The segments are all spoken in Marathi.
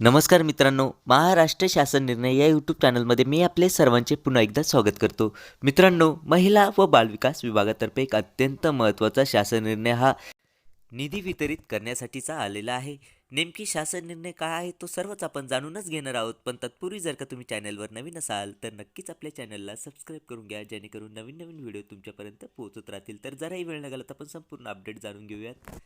नमस्कार मित्रांनो महाराष्ट्र शासन निर्णय या यूट्यूब चॅनलमध्ये मी आपले सर्वांचे पुन्हा एकदा स्वागत करतो. मित्रांनो महिला व बालविकास विभागातर्फे एक अत्यंत महत्त्वाचा शासन निर्णय हा निधी वितरित करण्यासाठीचा आलेला आहे. नेमकी शासन निर्णय काय आहे तो सर्वच आपण जाणूनच घेणार आहोत. पण तत्पूर्वी जर का तुम्ही चॅनलवर नवीन असाल तर नक्कीच आपल्या चॅनलला सबस्क्राईब करून घ्या जेणेकरून नवीन नवीन व्हिडिओ तुमच्यापर्यंत पोहोचत राहतील. तर जराही वेळ न घालत आपण संपूर्ण अपडेट जाणून घेऊयात.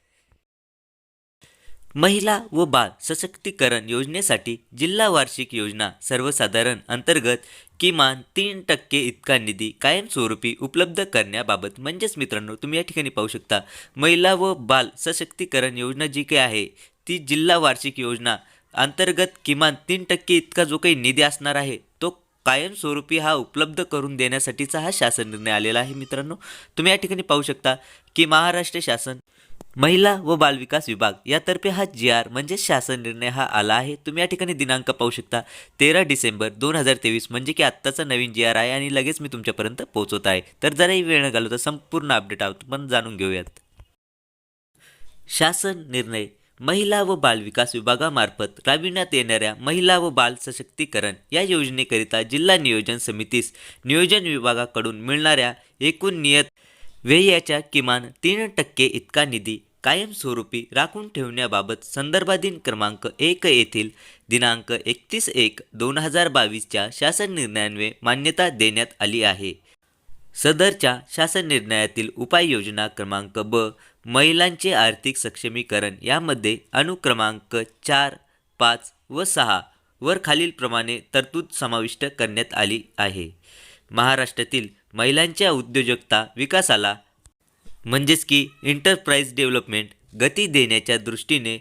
महिला व बाल सशक्तीकरण योजनेसाठी जिल्हा वार्षिक योजना सर्वसाधारण अंतर्गत किमान तीन टक्के इतका निधी कायमस्वरूपी उपलब्ध करण्याबाबत म्हणजेच मित्रांनो तुम्ही या ठिकाणी पाहू शकता. महिला व बाल सशक्तीकरण योजना जी काही आहे ती जिल्हा वार्षिक योजना अंतर्गत किमान तीन टक्के इतका जो काही निधी असणार आहे तो कायमस्वरूपी हा उपलब्ध करून देण्यासाठीचा हा शासन निर्णय आलेला आहे मित्रांनो. तुम्ही या ठिकाणी पाहू शकता की महाराष्ट्र शासन महिला व बालविकास विभाग यातर्फे हा जी आर म्हणजे शासन निर्णय हा आला आहे. तुम्ही या ठिकाणी दिनांक पाहू शकता. तेरा डिसेंबर दोन हजार तेवीस म्हणजे की आत्ताचा नवीन जी आर आहे आणि लगेच मी तुमच्यापर्यंत पोहोचवत आहे. तर जराही वेळ न घालवता संपूर्ण अपडेट आहोत पण जाणून घेऊयात. शासन निर्णय. महिला व बालविकास विभागामार्फत राबविण्यात येणाऱ्या महिला व बाल सशक्तीकरण या योजनेकरिता जिल्हा नियोजन समितीस नियोजन विभागाकडून मिळणाऱ्या एकूण नियत व्ययाच्या किमान तीन टक्के इतका निधी कायमस्वरूपी राखून ठेवण्याबाबत संदर्भाधीन क्रमांक एक येथील दिनांक एकतीस एक दोन हजार बावीसच्या शासन निर्णयान्वये मान्यता देण्यात आली आहे. सदरच्या शासन निर्णयातील उपाययोजना क्रमांक ब महिलांचे आर्थिक सक्षमीकरण यामध्ये अनुक्रमांक चार पाच व सहा वर खालीलप्रमाणे तरतूद समाविष्ट करण्यात आली आहे. महाराष्ट्रातील महिलांच्या उद्योजकता विकासाला म्हणजेच की इंटरप्राईज डेव्हलपमेंट गती देण्याच्या दृष्टीने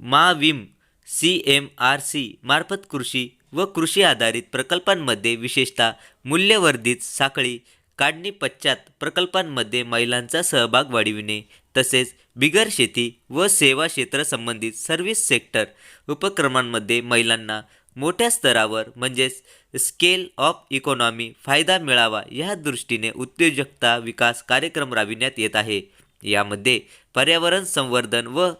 MAVIM C M R C मार्फत कृषी व कृषी आधारित प्रकल्पांमध्ये विशेषतः मूल्यवर्धित साखळी काढणी पश्चात प्रकल्पांमध्ये महिलांचा सहभाग वाढविणे तसेच बिगर शेती व सेवा क्षेत्र संबंधित सर्व्हिस सेक्टर उपक्रमांमध्ये महिलांना मोठ्या स्तरावर म्हणजेच स्केल ऑफ इकॉनॉमी फायदा मिळावा या दृष्टीने उद्योजकता विकास कार्यक्रम राबविण्यात येत आहे. यामध्ये पर्यावरण संवर्धन व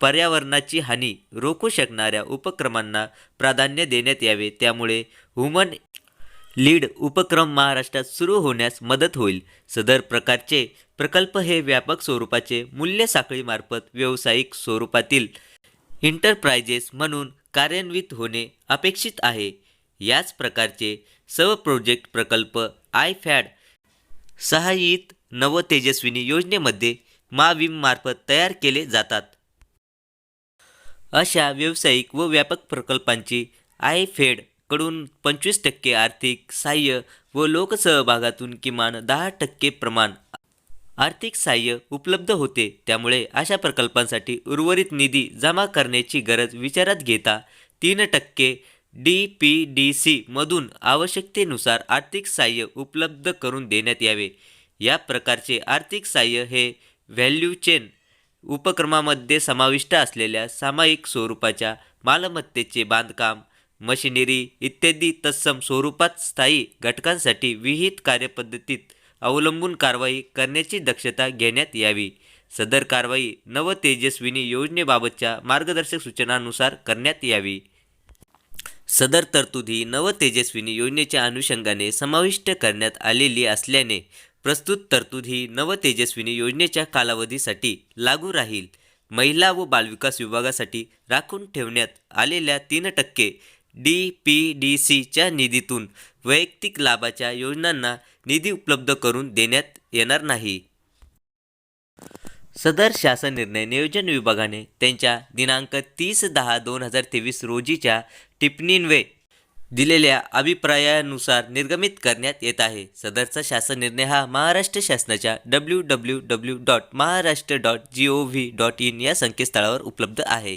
पर्यावरणाची हानी रोखू शकणाऱ्या उपक्रमांना प्राधान्य देण्यात यावे. त्यामुळे वुमन लीड उपक्रम महाराष्ट्रात सुरू होण्यास मदत होईल. सदर प्रकारचे प्रकल्प हे व्यापक स्वरूपाचे मूल्य साखळीमार्फत व्यावसायिक स्वरूपातील इंटरप्राइजेस म्हणून कार्यान्वित होणे अपेक्षित आहे. याच प्रकारचे सर्व प्रोजेक्ट प्रकल्प आय फॅड सहाय्यित नवतेजस्विनी योजनेमध्ये माविममार्फत तयार केले जातात. अशा व्यावसायिक व व्यापक प्रकल्पांची आय फेडकडून पंचवीस टक्के आर्थिक सहाय्य व लोकसहभागातून किमान दहा टक्के प्रमाण आर्थिक सहाय्य उपलब्ध होते. त्यामुळे अशा प्रकल्पांसाठी उर्वरित निधी जमा करण्याची गरज विचारात घेता तीन टक्के डी पी डी सी मधून आवश्यकतेनुसार आर्थिक सहाय्य उपलब्ध करून देण्यात यावे. या प्रकारचे आर्थिक सहाय्य हे व्हॅल्यू चेन उपक्रमामध्ये समाविष्ट असलेल्या सामायिक स्वरूपाच्या मालमत्तेचे बांधकाम मशिनरी इत्यादी तत्सम स्वरूपात स्थायी घटकांसाठी विहित कार्यपद्धतीत अवलंबून कारवाई करण्याची दक्षता घेण्यात यावी. सदर कारवाई नवतेजस्विनी योजनेबाबतच्या मार्गदर्शक सूचनानुसार करण्यात यावी. सदर तरतूद ही नवतेजस्विनी योजनेच्या अनुषंगाने समाविष्ट करण्यात आलेली असल्याने प्रस्तुत तरतूद ही नवतेजस्विनी योजनेच्या कालावधीसाठी लागू राहील. महिला व बालविकास विभागासाठी राखून ठेवण्यात आलेल्या तीन टक्के डी पी डी सीच्या निधीतून वैयक्तिक लाभाच्या योजनांना निधी उपलब्ध करून देण्यात येणार नाही. सदर शासन निर्णय नियोजन विभागाने त्यांच्या दिनांक तीस दहा दोन हजार तेवीस रोजीच्या टिप्पणींवे दिलेल्या अभिप्रायानुसार निर्गमित करण्यात येत आहे. सदरचा शासन निर्णय हा महाराष्ट्र शासनाच्या W W W dot Maharashtra dot G O V dot in या संकेतस्थळावर उपलब्ध आहे.